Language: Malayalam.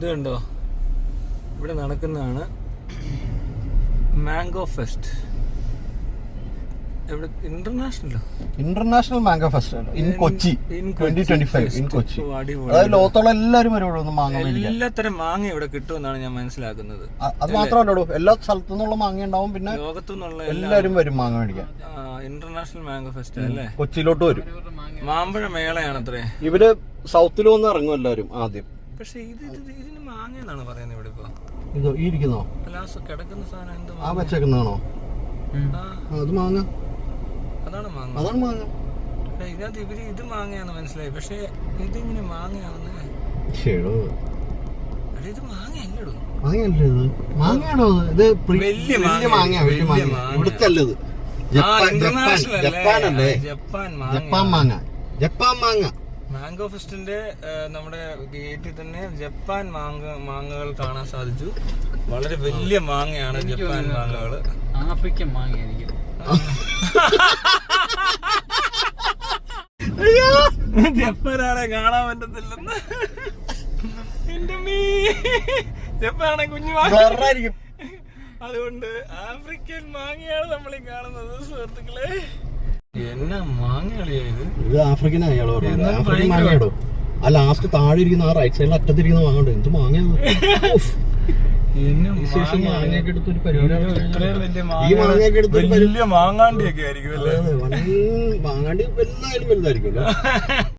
ഇത് കണ്ടോ? ഇവിടെ നടക്കുന്നതാണ് mango fest ഇന്റർനാഷണലോ international mango fest in Kochi in Kochi അതായത് ലോകത്തോളം എല്ലാവരും വരും ഇവിടെ മാങ്ങ എല്ലാത്തരം മാങ്ങ ഇവിടെ കിട്ടുമെന്നാണ് ഞാൻ മനസ്സിലാക്കുന്നത്. അത് മാത്രമല്ലടോ എല്ലാ സ്ഥലത്തു നിന്നുള്ള മാങ്ങ ഉണ്ടാവും പിന്നെ ലോകത്തു നിന്നുള്ള എല്ലാവരും വരും മാങ്ങ മേടിക്കാൻ. ഇന്റർനാഷണൽ മാംഗോ ഫെസ്റ്റ് അല്ലേ? കൊച്ചിയിലോട്ട് വരും. മാമ്പഴ മേളയാണത്രേ ഇവർ സൗത്തിൽ വന്ന് ഇറങ്ങും എല്ലാവരും ആദ്യം. പക്ഷെ ഇത് ഇത് ഇതിന് മാങ്ങ എന്നാണ് പറയുന്നത് ഇവിടെ ഇപ്പൊ. ഇതോ ഈ ഇരിക്കുന്നോ ലാസ്റ്റ് കിടക്കുന്ന സാധനം എന്ത് ആ മാങ്ങ? വെച്ചേക്കുന്നതാണോ അത് മാങ്ങ. അതാണ് മാങ്ങ. അതാണ് മാങ്ങ. ഇതിനകത്ത് ഇവർ ഇത് മാങ്ങയാന്ന് മനസ്സിലായി. പക്ഷെ ഇതിങ്ങനെ മാങ്ങയാവുന്നേ ഇത് മാങ്ങയല്ലടോ. മാങ്ങയല്ലേ ഇത്? മാങ്ങയാണോ ഇത്? ഇത് വലിയ മാങ്ങ, വലിയ മാങ്ങ. ഇവിടുത്തെ ജപ്പാൻ ജപ്പാൻ മാങ്ങ ജപ്പാൻ മാങ്ങ. ജപ്പാൻ മാങ്ങ. മാംഗോ ഫെസ്റ്റിന്റെ നമ്മുടെ ഗേറ്റിൽ തന്നെ ജപ്പാൻ മാങ്ങ മാങ്ങകൾ കാണാൻ സാധിച്ചു. വളരെ വലിയ മാങ്ങയാണ് ജപ്പാൻ മാങ്ങകൾ ആഫ്രിക്കൻ എനിക്ക് ജപ്പാനാണെ കാണാൻ പറ്റത്തില്ലെന്ന്. എന്റെ മീ. ജപ്പാനാണെ കുഞ്ഞു മാങ്ങ. അതുകൊണ്ട് ആഫ്രിക്കൻ മാങ്ങയാണ് നമ്മൾ ഈ കാണുന്നത് സുഹൃത്തുക്കളെ. ഇത്? ഇത് ആഫ്രിക്കൻ അയാൾ മാങ്ങയാടോ ആ ലാസ്റ്റ് താഴെ ഇരിക്കുന്ന ആ റൈറ്റ് സൈഡിൽ അറ്റത്തിരിക്കുന്ന മാങ്ങ എന്ത് മാങ്ങയാണ് എന്നെ ഈ ശേഷം മാങ്ങ- മാങ്ങാണ്ടിയൊക്കെ ആയിരിക്കും അല്ലേ? മാങ്ങാണ്ടി വലുതായാലും വലുതായിരിക്കും